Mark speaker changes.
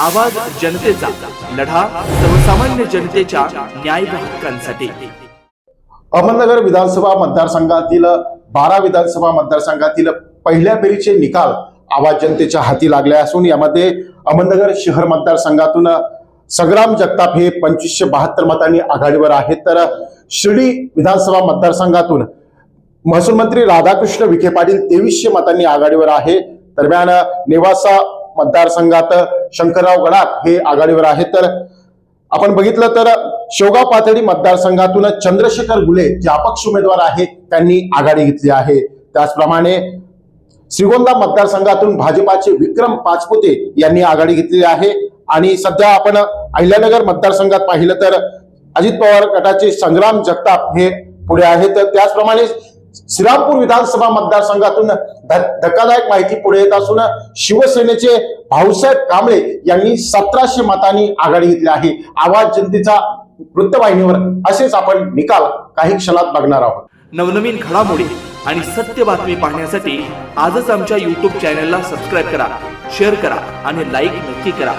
Speaker 1: आवाज जनतेचा लढा सर्वसामान्य जनतेच्या न्याय हक्कांसाठी.
Speaker 2: अहमदनगर विधानसभा मतदारसंघातील बारा विधानसभा मतदारसंघातील पहिल्या फेरीचे निकाल आवाज जनतेच्या हाती लागले असून यामध्ये अहमदनगर शहर मतदारसंघातून संग्राम जगताप हे पंचवीसशे बहात्तर मतांनी आघाडीवर आहेत. तर शिर्डी विधानसभा मतदारसंघातून महसूल मंत्री राधाकृष्ण विखे पाटील तेवीसशे मतांनी आघाडीवर आहे. दरम्यान नेवासा मतदारसंघात शंकरराव गडाख हे आघाडीवर आहेत. तर आपण बघितलं तर शेवगाव पाथडी मतदारसंघातून चंद्रशेखर गुले जे अपक्ष उमेदवार आहेत त्यांनी आघाडी घेतली आहे. त्याचप्रमाणे श्रीगोंदा मतदारसंघातून भाजपाचे विक्रम पाचपुते यांनी आघाडी घेतलेली आहे. आणि सध्या आपण अहिल्यानगर मतदारसंघात पाहिलं तर अजित पवार गटाचे संग्राम जगताप हे पुढे आहेत. तर त्याचप्रमाणे श्रीरामपूर विधानसभा मतदारसंघातून धक्कादायक माहिती पुढे येत असून शिवसेनेचे भाऊसाहेब कांबळे यांनी सतराशे मतांनी आघाडी घेतली आहे. आवाज जनतेचा वृत्तवाहिनीवर असेच आपण निकाल काही क्षणात बघणार आहोत.
Speaker 1: नवनवीन घडामोडी आणि सत्य बातमी पाहण्यासाठी आजच आमच्या युट्यूब चॅनलला सबस्क्राईब करा शेअर करा आणि लाईक नक्की करा.